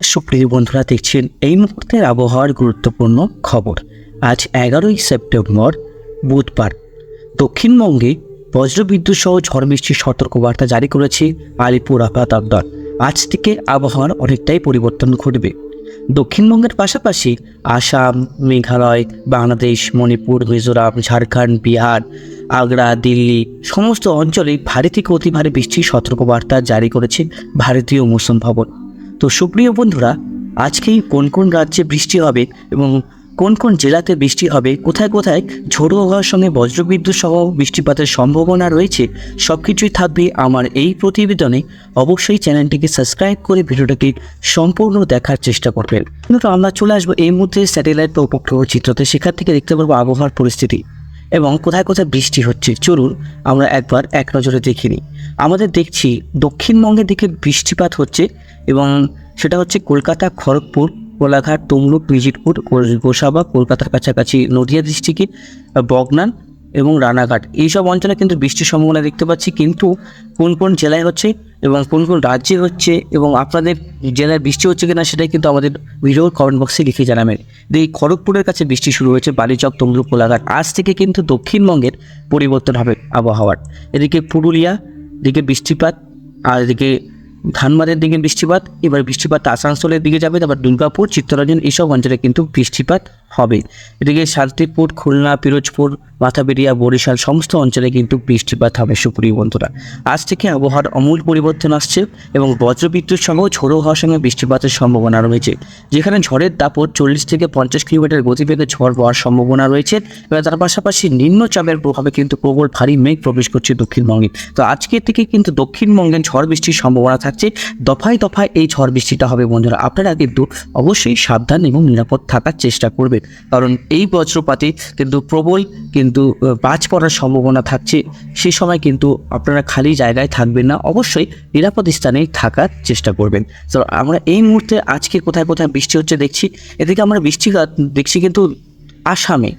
সুপ্রিয় বন্ধুরা, দেখছেন এই মুহূর্তের আবহাওয়ার গুরুত্বপূর্ণ খবর। আজ এগারোই সেপ্টেম্বর, বুধবার। দক্ষিণবঙ্গে বজ্রবিদ্যুৎ সহ ঝড় বৃষ্টির সতর্কবার্তা জারি করেছে আলিপুর আবহাওয়া দপ্তর আজ থেকে আবহাওয়ার অনেকটাই পরিবর্তন ঘটবে। দক্ষিণবঙ্গের পাশাপাশি আসাম, মেঘালয়, বাংলাদেশ, মণিপুর, মিজোরাম, ঝাড়খণ্ড, বিহার, আগ্রা, দিল্লি সমস্ত অঞ্চলে ভারী থেকে অতি ভারী বৃষ্টির সতর্কবার্তা জারি করেছে ভারতীয় মৌসুম ভবন। তো সুপ্রিয় বন্ধুরা, আজকেই কোন কোন রাজ্যে বৃষ্টি হবে এবং কোন কোন জেলাতে বৃষ্টি হবে, কোথায় কোথায় ঝোড়ো হওয়ার সঙ্গে বজ্রবিদ্যুৎ সহ বৃষ্টিপাতের সম্ভাবনা রয়েছে সব কিছুই থাকবে আমার এই প্রতিবেদনে। অবশ্যই চ্যানেলটিকে সাবস্ক্রাইব করে ভিডিওটাকে সম্পূর্ণ দেখার চেষ্টা করবেন। কিন্তু আমরা চলে আসব এই মুহূর্তে স্যাটেলাইট বা উপগ্রহ চিত্রতে। সেখান থেকে দেখতে পারব আবহাওয়ার পরিস্থিতি। এবং কোথায় কোথায় বৃষ্টি হচ্ছে, চলুন আমরা একবার এক নজরে দেখে নিই। আমাদের দেখছি দক্ষিণবঙ্গের দিকে বৃষ্টিপাত হচ্ছে এবং সেটা হচ্ছে কলকাতা, খড়গপুর কোলাঘাট তমলুক মিজিরপুর গোসাবা, কলকাতার কাছাকাছি নদিয়া ডিস্ট্রিক্টে বগনান এবং রানাঘাট। এইসব অঞ্চলে কিন্তু বৃষ্টির সম্ভাবনা দেখতে পাচ্ছি, কিন্তু কোন কোন জেলায় হচ্ছে এবং কোন কোন রাজ্যে হচ্ছে এবং আপনাদের জেলায় বৃষ্টি হচ্ছে কিনা সেটাই কিন্তু আমাদের ভিডিওর কমেন্ট বক্সে লিখে জানাবেন। এই খড়গপুরের কাছে বৃষ্টি শুরু হয়েছে বালিচক, তমলুক, কোলাঘাট। আজ থেকে কিন্তু দক্ষিণবঙ্গের পরিবর্তন হবে আবহাওয়ার। এদিকে পুরুলিয়া দিকে বৃষ্টিপাত, আর এদিকে ধানবাদের দিকে বৃষ্টিপাত, এবার বৃষ্টিপাত আসানসোলের দিকে যাবে, তারপর দুর্গাপুর, চিত্তরঞ্জন, এইসব অঞ্চলে কিন্তু বৃষ্টিপাত হবে। এদিকে শান্তিপুর, খুলনা, পিরোজপুর, মাথাবেরিয়া, বরিশাল সমস্ত অঞ্চলে কিন্তু বৃষ্টিপাত হবে সুপ্রিয় বন্ধুরা। আজ থেকে আবহাওয়ার অমূল পরিবর্তন আসছে এবং বজ্রবিদ্যুৎ সহ ঝোড়ো হওয়ার সঙ্গে বৃষ্টিপাতের সম্ভাবনা রয়েছে। যেখানে ঝড়ের দাপট চল্লিশ থেকে পঞ্চাশ কিলোমিটার গতিবেগে ঝড় হওয়ার সম্ভাবনা রয়েছে এবার তার পাশাপাশি নিম্নচাপের প্রভাবে কিন্তু প্রবল ভারী মেঘ প্রবেশ করছে দক্ষিণবঙ্গে। তো আজকের থেকে কিন্তু দক্ষিণবঙ্গে ঝড় বৃষ্টির সম্ভাবনা থাকছে। দফায় দফায় এই ঝড় বৃষ্টিটা হবে বন্ধুরা। আপনারা কিন্তু অবশ্যই সাবধান এবং নিরাপদ থাকার চেষ্টা করবেন। কারণ এই বজ্রপাতে কিন্তু প্রবল কিন্তু বাজ পড়ার সম্ভাবনা থাকছে। সেই সময় কিন্তু আপনারা খালি জায়গায় থাকবেন না, অবশ্যই নিরাপদ স্থানে থাকার চেষ্টা করবেন। তো আমরা এই মুহূর্তে আজকে কোথায় কোথায় বৃষ্টি হচ্ছে দেখছি। এদিকে আমরা বৃষ্টি দেখছি কিন্তু আসামে।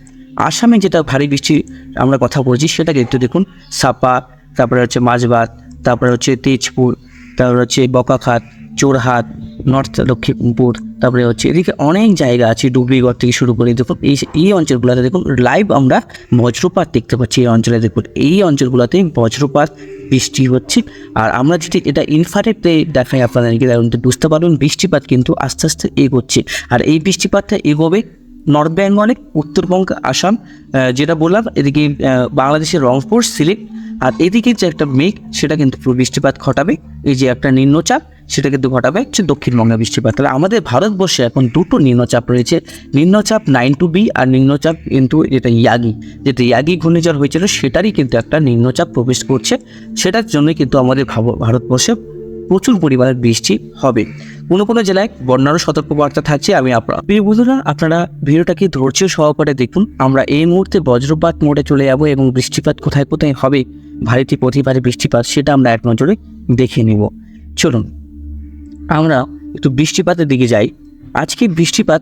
আসামে যেটা ভারী বৃষ্টি আমরা কথা বলছি সেটা কিন্তু দেখুন, সাপা, তারপরে হচ্ছে মাঝবাত, তারপরে হচ্ছে তেজপুর, তারপরে হচ্ছে বকাখাত চোরহাট নর্থ লক্ষ্মীপুর তারপরে হচ্ছে এদিকে অনেক জায়গা আছে ডুবলিগড় থেকে শুরু করে দেখুন, এই এই অঞ্চলগুলোতে দেখুন লাইভ আমরা বজ্রপাত দেখতে পাচ্ছি এই অঞ্চলে দেখুন, এই অঞ্চলগুলোতে বজ্রপাত বৃষ্টি হচ্ছে। আর আমরা যদি এটা ইনফারেটে দেখাই আপনাদেরকে কিন্তু বুঝতে পারবেন বৃষ্টিপাত কিন্তু আস্তে আস্তে এগোচ্ছে। আর এই বৃষ্টিপাতটা এগোবে নর্থ বেঙ্গলে উত্তরবঙ্গ আসাম যেটা বললাম, এদিকে বাংলাদেশের রংপুর, সিলেট, আর এদিকে যে একটা মেঘ, সেটা কিন্তু বৃষ্টিপাত ঘটাবে। এই যে একটা নিম্নচাপ সেটা কিন্তু ঘটাবে হচ্ছে দক্ষিণবঙ্গে বৃষ্টিপাত। তাহলে আমাদের ভারতবর্ষে এখন দুটো নিম্নচাপ রয়েছে, নিম্নচাপ নাইন টু বি আর নিম্নচাপ কিন্তু যেটা ইয়াগি। যেটা ইয়াগি ঘূর্ণিঝড় হয়েছিল সেটারই কিন্তু একটা নিম্নচাপ প্রবেশ করছে। সেটার জন্যই কিন্তু আমাদের ভারতবর্ষে প্রচুর পরিমাণে বৃষ্টি হবে। কোনো কোনো জেলায় বন্যারও সতর্কবার্তা থাকছে, আমি আপনার প্রিয় বন্ধুরা, আপনারা ভিডিওটাকে ধৈর্য সহকারে দেখুন। আমরা এই মুহূর্তে বজ্রপাত মোড়ে চলে যাব এবং বৃষ্টিপাত কোথায় কোথায় হবে ভারী বৃষ্টিপাত সেটা আমরা এক নজরে দেখে নেব। চলুন। আমরা একটু বৃষ্টিপাতের দিকে যাই। আজকে বৃষ্টিপাত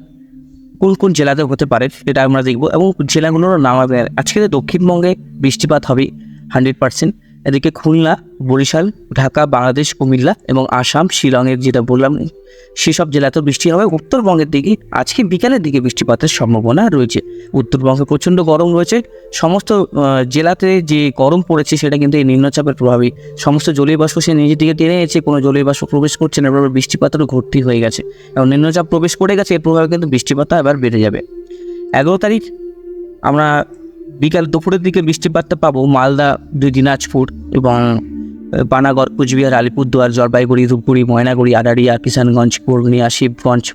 কোন কোন জেলাতে হতে পারে সেটা আমরা দেখব এবং জেলাগুলোর নাম আজকে দক্ষিণবঙ্গে বৃষ্টিপাত হবে হান্ড্রেড পার্সেন্ট এদিকে খুলনা, বরিশাল, ঢাকা, বাংলাদেশ, কুমিল্লা এবং আসাম, শিলংয়ের যেটা বললাম, সেসব জেলাতেও বৃষ্টি হবে। উত্তরবঙ্গের দিকে আজকে বিকালের দিকে বৃষ্টিপাতের সম্ভাবনা রয়েছে। উত্তরবঙ্গে প্রচণ্ড গরম রয়েছে। সমস্ত জেলাতে যে গরম পড়েছে সেটা কিন্তু এই নিম্নচাপের প্রভাবে। সমস্ত জলীয় বাষ্প সে নিজের দিকে টেনে এসে কোনো জলীয় বাষ্প প্রবেশ করছে না এবার বৃষ্টিপাতেরও ঘটতি হয়ে গেছে। এবং নিম্নচাপ প্রবেশ করে গেছে, এর প্রভাবে কিন্তু বৃষ্টিপাতটা এবার বেড়ে যাবে। এগারো তারিখ, আমরা বিকাল দুপুরের দিকে বৃষ্টিপাতটা পাবো মালদা দিনাজপুর এবং পানাগড়, কুচবিহার, আলিপুরদুয়ার, জলপাইগুড়ি, ধূপগুড়ি, ময়নাগুড়ি আড়ারিয়া কিষানগঞ্জ পূর্ণিয়া শিবগঞ্জ,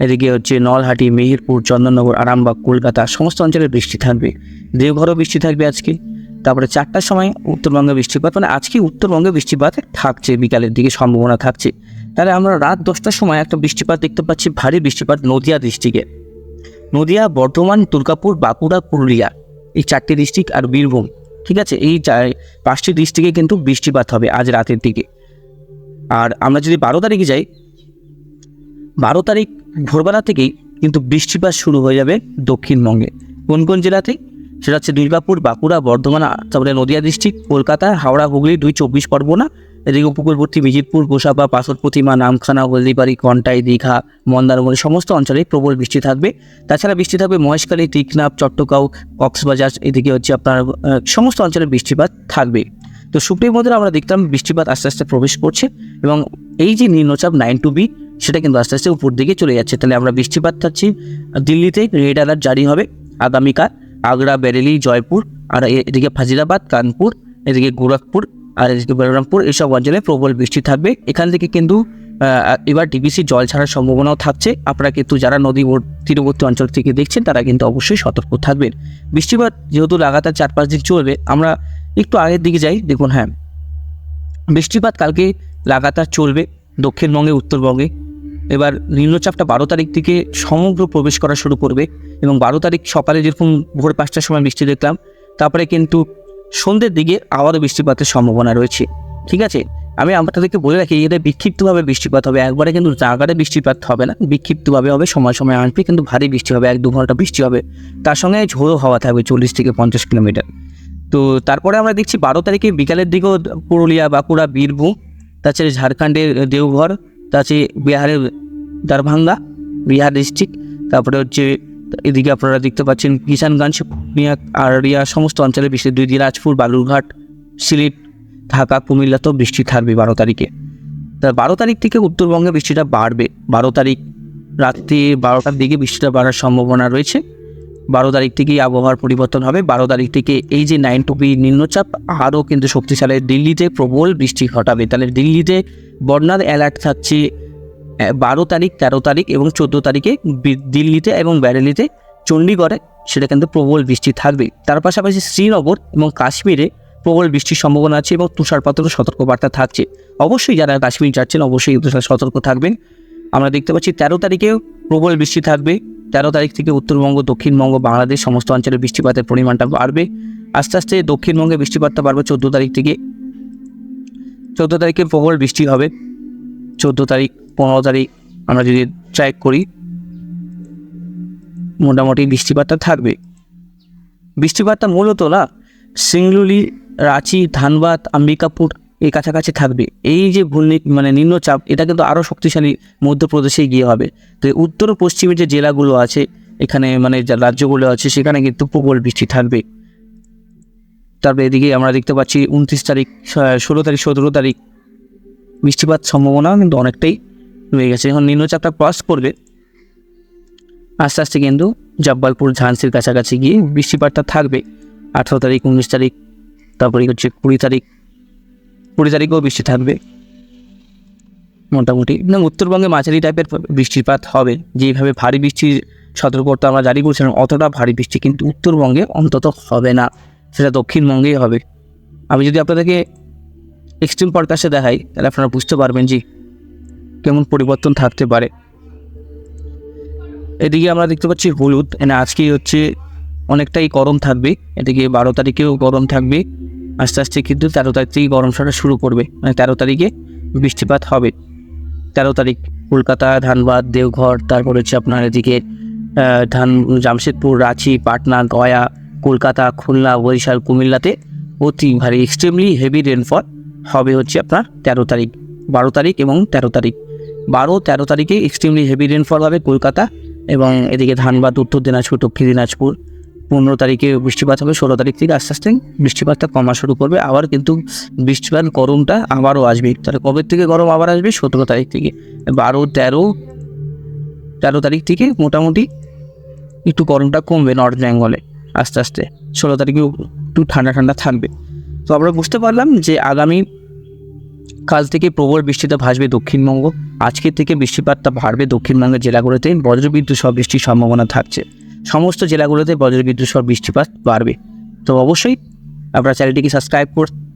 এদিকে হচ্ছে নলহাটি, মেহেরপুর, চন্দননগর, আরামবাগ, কলকাতা সমস্ত অঞ্চলে বৃষ্টি থাকবে। দেওঘরও বৃষ্টি থাকবে আজকে। তারপরে চারটার সময় উত্তরবঙ্গে বৃষ্টিপাত মানে আজকে উত্তরবঙ্গে বৃষ্টিপাত থাকছে, বিকালের দিকে সম্ভাবনা থাকছে। তাহলে আমরা রাত দশটার সময় একটা বৃষ্টিপাত দেখতে পাচ্ছি, ভারী বৃষ্টিপাত নদিয়া ডিস্ট্রিক্টে। নদিয়া, বর্ধমান, দুর্গাপুর, বাঁকুড়া, পুরুলিয়া। এই চারটি ডিস্ট্রিক্ট আর বীরভূম, ঠিক আছে? এই পাঁচটি ডিস্ট্রিক্টে কিন্তু বৃষ্টিপাত হবে আজ রাতের দিকে। আর আমরা যদি বারো তারিখে যাই, বারো তারিখ ভোরবেলা থেকেই কিন্তু বৃষ্টিপাত শুরু হয়ে যাবে দক্ষিণবঙ্গে। কোন কোন জেলাতে? সেটা হচ্ছে দুর্গাপুর, বাঁকুড়া, বর্ধমান তারপরে নদিয়া ডিস্ট্রিক্ট কলকাতা, হাওড়া, হুগলি, দুই চব্বিশ পরগনা এদিকে উপকূলবর্তী বিজিতপুর গোসাবা পাথর প্রতিমা নামখানা, হলদিবাড়ি, কন্টাই, দীঘা, মন্দারমণি, সমস্ত অঞ্চলে প্রবল বৃষ্টি থাকবে। তাছাড়া বৃষ্টি থাকবে মহেশখালী, টিকনাপ চট্টগাঁও কক্সবাজার, এদিকে হচ্ছে আপনার সমস্ত অঞ্চলে বৃষ্টিপাত থাকবে। তো শুক্রের মধ্যে আমরা দেখতাম বৃষ্টিপাত আস্তে আস্তে প্রবেশ করছে এবং এই যে নিম্নচাপ নাইন টু বি, সেটা কিন্তু আস্তে আস্তে উপর দিকে চলে যাচ্ছে। তাহলে আমরা বৃষ্টিপাত থাকছি, দিল্লিতে রেড অ্যালার্ট জারি হবে, আগামীকাল আগ্রা, বেরেলি, জয়পুর, আর এদিকে ফাজিলাবাদ, কানপুর, এদিকে গোরখপুর আর এদিকে বলরামপুর এইসব অঞ্চলে প্রবল বৃষ্টি থাকবে। এখান থেকে কিন্তু এবার ডিবিসি জল ছাড়ার সম্ভাবনাও থাকছে। আপনারা কিন্তু যারা নদী তীরবর্তী অঞ্চল থেকে দেখছেন, তারা কিন্তু অবশ্যই সতর্ক থাকবেন। বৃষ্টিপাত যেহেতু লাগাতার চার পাঁচ দিন চলবে, আমরা একটু আগের দিকে যাই, দেখুন হ্যাঁ। বৃষ্টিপাত কালকে লাগাতার চলবে, দক্ষিণবঙ্গে, উত্তরবঙ্গে। এবার নিম্নচাপটা বারো তারিখ থেকে সমগ্র প্রবেশ করা শুরু করবে এবং বারো তারিখ সকালে যেরকম ভোর পাঁচটার সময় বৃষ্টি দেখলাম, তারপরে কিন্তু সন্ধ্যের দিকে আবারও বৃষ্টিপাতের সম্ভাবনা রয়েছে। ঠিক আছে? আমি আপনাদেরকে বলে রাখি এটা বিক্ষিপ্তভাবে বৃষ্টিপাত হবে। একবারে কিন্তু জাগারে বৃষ্টিপাত হবে না। বিক্ষিপ্তভাবে হবে, সময় সময় আসবে কিন্তু ভারী বৃষ্টি হবে, এক দু ঘণ্টা বৃষ্টি হবে। তার সঙ্গে ঝোড়ো হাওয়া থাকবে চল্লিশ থেকে পঞ্চাশ কিলোমিটার। তো তারপরে আমরা দেখছি বারো তারিখে বিকালের দিকেও পুরুলিয়া, বাঁকুড়া, বীরভূম তাছাড়া ঝাড়খণ্ডের দেওঘর তাছাড়া বিহারের দারভাঙ্গা, বিহার ডিস্ট্রিক্ট, তারপরে হচ্ছে এদিকে আপনারা দেখতে পাচ্ছেন কিষানগঞ্জ পূর্ণিয়া আরড়িয়া সমস্ত অঞ্চলে বৃষ্টি দুই দিনাজপুর বালুরঘাট, সিলেট, ঢাকা কুমিল্লাতেও বৃষ্টি থাকবে বারো তারিখে। তা বারো তারিখ থেকে উত্তরবঙ্গে বৃষ্টিটা বাড়বে। বারো তারিখ রাত্রি বারোটার দিকে বৃষ্টিটা বাড়ার সম্ভাবনা রয়েছে। বারো তারিখ থেকেই আবহাওয়ার পরিবর্তন হবে। বারো তারিখ থেকে এই যে নাইন টুপি নিম্নচাপ, আরও কিন্তু শক্তিশালী দিল্লিতে প্রবল বৃষ্টি ঘটাবে। তাহলে দিল্লিতে বন্যার অ্যালার্ট থাকছে। বারো তারিখ, তেরো তারিখ এবং চোদ্দ তারিখে দিল্লিতে এবং ব্যারেলিতে চণ্ডীগড়ে সেটা কিন্তু প্রবল বৃষ্টি থাকবে। তার পাশাপাশি শ্রীনগর এবং কাশ্মীরে প্রবল বৃষ্টির সম্ভাবনা আছে এবং তুষারপাতেরও সতর্কবার্তা থাকছে। অবশ্যই যারা কাশ্মীর যাচ্ছেন অবশ্যই সতর্ক থাকবেন। আমরা দেখতে পাচ্ছি তেরো তারিখেও প্রবল বৃষ্টি থাকবে। তেরো তারিখ থেকে উত্তরবঙ্গ, দক্ষিণবঙ্গ, বাংলাদেশ সমস্ত অঞ্চলে বৃষ্টিপাতের পরিমাণটা বাড়বে। আস্তে আস্তে দক্ষিণবঙ্গে বৃষ্টিপাতটা বাড়বে চোদ্দ তারিখ থেকে। চোদ্দ তারিখে প্রবল বৃষ্টি হবে। চোদ্দ তারিখ, পনেরো তারিখ আমরা যদি ট্র্যাক করি, মোটামুটি বৃষ্টিপাতটা থাকবে। বৃষ্টিপাতটা মূলত না সিংলুলি রাঁচি, ধানবাদ, আম্বিকাপুর এই কাছাকাছি থাকবে। এই যে ঘূর্ণি মানে নিম্নচাপ, এটা কিন্তু আরও শক্তিশালী মধ্যপ্রদেশে গিয়ে হবে। তো উত্তর পশ্চিমের যে জেলাগুলো আছে, এখানে মানে যে রাজ্যগুলো আছে, সেখানে কিন্তু প্রবল বৃষ্টি থাকবে। তারপরে এদিকে আমরা দেখতে পাচ্ছি, উনত্রিশ তারিখ, ষোলো তারিখ, সতেরো তারিখ বৃষ্টিপাত সম্ভাবনা কিন্তু অনেকটাই রয়ে গেছে। এখন নিম্নচাপটা ক্রস করবে। আস্তে আস্তে কিন্তু জব্বালপুর, ঝান্সির কাছাকাছি গিয়ে বৃষ্টিপাতটা থাকবে। আঠেরো তারিখ, উনিশ তারিখ, তারপরে হচ্ছে কুড়ি তারিখ, কুড়ি তারিখেও বৃষ্টি থাকবে। মোটামুটি। এবং উত্তরবঙ্গে মাঝারি টাইপের বৃষ্টিপাত হবে। যেভাবে ভারী বৃষ্টির সতর্কতা আমরা জারি করছিলাম, অতটা ভারী বৃষ্টি কিন্তু উত্তরবঙ্গে অন্তত হবে না। সেটা দক্ষিণবঙ্গেই হবে। আমি যদি আপনাদেরকে এক্সট্রিম পডকাস্টে দেখাই, তাহলে আপনারা বুঝতে পারবেন যে কেমন পরিবর্তন থাকতে পারে। এদিকে আমরা দেখতে পাচ্ছি হলুদ মানে আজকেই হচ্ছে অনেকটাই গরম থাকবে। এদিকে বারো তারিখেও গরম থাকবে। আস্তে আস্তে কিন্তু তেরো তারিখ থেকেই গরম সারা শুরু করবে। মানে তেরো তারিখে বৃষ্টিপাত হবে। তেরো তারিখ কলকাতা, ধানবাদ, দেওঘর, তারপর হচ্ছে আপনার এদিকে ধান, জামশেদপুর, রাঁচি, পাটনা, গয়া, কলকাতা, খুলনা, বরিশাল, কুমিল্লাতে অতি ভারী এক্সট্রিমলি হেভি রেনফল হবে হচ্ছে আপনার তেরো তারিখ, বারো তারিখ এবং তেরো তারিখ। বারো, তেরো তারিখে এক্সট্রিমলি হেভি রেনফল হবে কলকাতা এবং এদিকে ধানবাদ, উত্তর দিনাজপুর, দক্ষিণ দিনাজপুর। পনেরো তারিখে বৃষ্টিপাত হবে, ষোলো তারিখ থেকে আস্তে আস্তে বৃষ্টিপাতটা কমা শুরু করবে। আবার কিন্তু বৃষ্টিপাত গরমটা আবারও আসবে। তাহলে কবে থেকে গরম আবার আসবে? সতেরো তারিখ থেকে। বারো, তেরো তেরো তারিখ থেকে মোটামুটি একটু গরমটা কমবে নর্থ বেঙ্গলে আস্তে আস্তে। ষোলো তারিখে একটু ঠান্ডা ঠান্ডা থাকবে। তো আমরা বুঝতে পারলাম যে আগামী কাল থেকে প্রবল বৃষ্টিতে ভাসবে দক্ষিণবঙ্গ, আজকে থেকে বৃষ্টিপাতটা বাড়বে দক্ষিণবঙ্গের জেলাগুলোতে, বজ্রবিদ্যুৎ সহ বৃষ্টির সম্ভাবনা থাকছে। সমস্ত জেলাগুলোতে বজ্রবিদ্যুৎ সহ বৃষ্টিপাত বাড়বে। তো অবশ্যই আপনারা চ্যানেলটিকে সাবস্ক্রাইব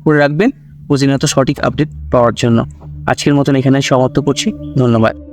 করে রাখবেন প্রতিনিয়ত সঠিক আপডেট পাওয়ার জন্য। আজকের মতন এখানে সমাপ্ত করছি। ধন্যবাদ।